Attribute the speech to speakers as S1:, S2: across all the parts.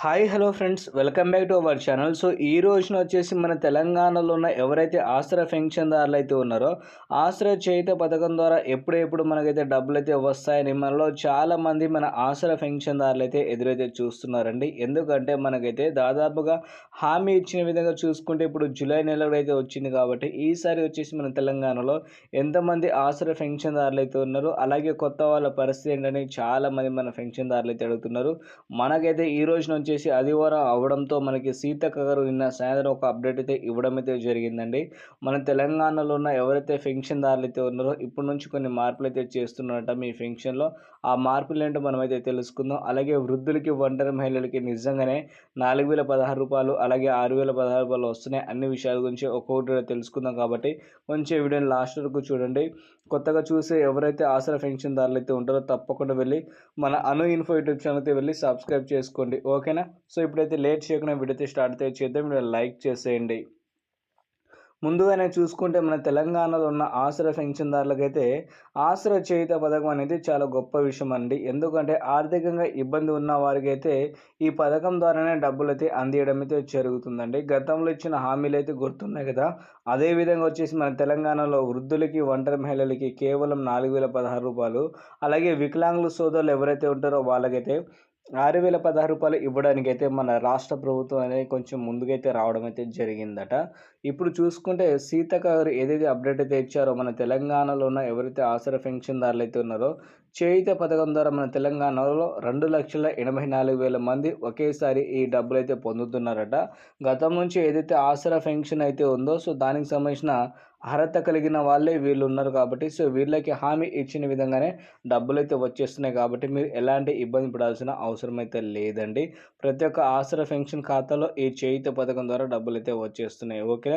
S1: Hi hello friends. Welcome back to our channel. So ఈ రోజున వచ్చేసి మన తెలంగాణలో ఉన్న ఎవరైతే ఆశ్రయ పెన్షన్దారులు అయితే ఉన్నారో ఆశ్రయ చేయుత పథకం ద్వారా ఎప్పుడెప్పుడు మనకైతే డబ్బులు అయితే వస్తాయని మనలో చాలామంది మన ఆశ్రయ పెన్షన్దారులు అయితే ఎదురైతే చూస్తున్నారండి. ఎందుకంటే మనకైతే దాదాపుగా హామీ ఇచ్చిన విధంగా చూసుకుంటే ఇప్పుడు జూలై నెలలో అయితే వచ్చింది కాబట్టి ఈసారి వచ్చేసి మన తెలంగాణలో ఎంతమంది ఆశ్రయ పెన్షన్దారులు అయితే ఉన్నారో అలాగే కొత్త వాళ్ళ పరిస్థితి ఏంటని చాలామంది మన పెన్షన్దారులు అయితే అడుగుతున్నారు. మనకైతే ఈ రోజున వచ్చేసి ఆదివారం అవడంతో మనకి సీతక్క గారు నిన్న సాయంత్రం ఒక అప్డేట్ అయితే ఇవ్వడం అయితే జరిగిందండి. మన తెలంగాణలో ఉన్న ఎవరైతే పెన్షన్దారులు అయితే ఉన్నారో ఇప్పటి నుంచి కొన్ని మార్పులు అయితే చేస్తున్నారట మీ పెన్షన్లో ఆ మార్పులు ఏంటో మనమైతే తెలుసుకుందాం. అలాగే వృద్ధులకి ఒంటరి మహిళలకి నిజంగానే నాలుగు వేల పదహారు రూపాయలు అలాగే ఆరు వేల పదహారు రూపాయలు వస్తున్నాయి. అన్ని విషయాల గురించి ఒక్కొక్కటి తెలుసుకుందాం కాబట్టి కొంచెం వీడియోని లాస్ట్ వరకు చూడండి. కొత్తగా చూసే ఎవరైతే ఆసరా పెన్షన్దారులు అయితే ఉంటారో తప్పకుండా వెళ్ళి మన అను ఇన్ఫో యూట్యూబ్ ఛానల్ అయితే వెళ్ళి సబ్స్క్రైబ్ చేసుకోండి. ఓకేనా? సో ఇప్పుడైతే లేట్ చేయకుండా విడితే స్టార్ట్ అయితే చేద్దాం. మీరు లైక్ చేసేయండి. ముందుగానే చూసుకుంటే మన తెలంగాణలో ఉన్న ఆసరా పెన్షన్దారులకైతే ఆసరా చేయుత పథకం అనేది చాలా గొప్ప విషయం అండి. ఎందుకంటే ఆర్థికంగా ఇబ్బంది ఉన్న వారికి అయితే ఈ పథకం ద్వారానే డబ్బులు అయితే అందియడం అయితే జరుగుతుందండి. గతంలో ఇచ్చిన హామీలు అయితే గుర్తున్నాయి కదా. అదేవిధంగా వచ్చేసి మన తెలంగాణలో వృద్ధులకి ఒంటరి మహిళలకి కేవలం నాలుగు వేల పదహారు రూపాయలు. అలాగే వికలాంగుల సోదరులు ఎవరైతే ఉంటారో వాళ్ళకైతే ఆరు వేల పదహారు రూపాయలు ఇవ్వడానికి అయితే మన రాష్ట్ర ప్రభుత్వం అనేది కొంచెం ముందుకైతే రావడం అయితే జరిగిందట. ఇప్పుడు చూసుకుంటే సీతకారు గారు ఏదైతే అప్డేట్ అయితే ఇచ్చారో మన తెలంగాణలో ఉన్న ఎవరైతే ఆసరా పెన్షన్దారులు అయితే ఉన్నారో చేయిత పథకం ద్వారా మన తెలంగాణలో రెండు లక్షల ఎనభై నాలుగు వేల మంది ఒకేసారి ఈ డబ్బులు అయితే పొందుతున్నారట. గతం నుంచి ఏదైతే ఆసరా పెన్షన్ అయితే ఉందో సో దానికి సంబంధించిన అర్హత కలిగిన వాళ్ళే వీళ్ళు ఉన్నారు కాబట్టి సో వీళ్ళకి హామీ ఇచ్చిన విధంగానే డబ్బులు అయితే వచ్చేస్తున్నాయి కాబట్టి మీరు ఎలాంటి ఇబ్బంది పడాల్సిన అవసరం అయితే లేదండి. ప్రతి ఒక్క ఆసరా పెన్షన్ ఖాతాలో ఈ చేయుత పథకం ద్వారా డబ్బులు అయితే వచ్చేస్తున్నాయి. ఓకే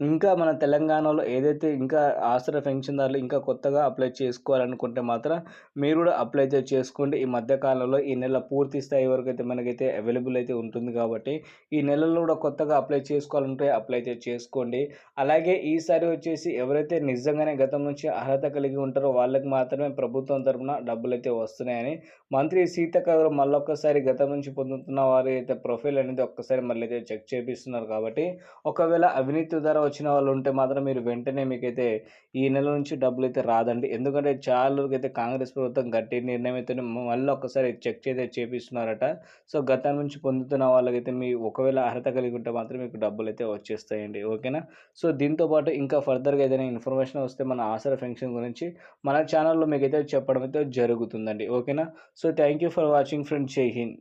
S1: ఇంకా మన తెలంగాణలో ఏదైతే ఇంకా ఆసరా పెన్షన్దారులు ఇంకా కొత్తగా అప్లై చేసుకోవాలనుకుంటే మాత్రం మీరు కూడా అప్లై అయితే చేసుకోండి. ఈ మధ్యకాలంలో ఈ నెల పూర్తి స్థాయి వరకు అయితే మనకైతే అవైలబుల్ అయితే ఉంటుంది కాబట్టి ఈ నెలలో కూడా కొత్తగా అప్లై చేసుకోవాలంటే అప్లై అయితే చేసుకోండి. అలాగే ఈసారి వచ్చేసి ఎవరైతే నిజంగానే గతం నుంచి అర్హత కలిగి ఉంటారో వాళ్ళకి మాత్రమే ప్రభుత్వం తరఫున డబ్బులు అయితే వస్తున్నాయని మంత్రి సీతక్క గారు మళ్ళొక్కసారి గతం నుంచి పొందుతున్న వారి అయితే ప్రొఫైల్ అనేది ఒక్కసారి మళ్ళీ అయితే చెక్ చేపిస్తున్నారు కాబట్టి ఒకవేళ అవినీతి ద్వారా వచ్చిన వాళ్ళు ఉంటే మాత్రం మీరు వెంటనే మీకైతే ఈ నెల నుంచి డబ్బులు అయితే రాదండి. ఎందుకంటే చాలా అయితే కాంగ్రెస్ ప్రభుత్వం గట్టి నిర్ణయం అయితే మళ్ళీ ఒకసారి చెక్ చేస్తే చేపిస్తున్నారట. సో గతం నుంచి పొందుతున్న వాళ్ళకైతే మీ ఒకవేళ అర్హత కలిగి ఉంటే మాత్రం మీకు డబ్బులు అయితే వచ్చేస్తాయండి. ఓకేనా? సో దీంతో పాటు ఇంకా ఫర్దర్గా ఏదైనా ఇన్ఫర్మేషన్ వస్తే మన ఆసరా ఫెన్షన్ గురించి మన ఛానల్లో మీకైతే చెప్పడం అయితే జరుగుతుందండి. ఓకేనా? So thank you for watching friend జై హింద్.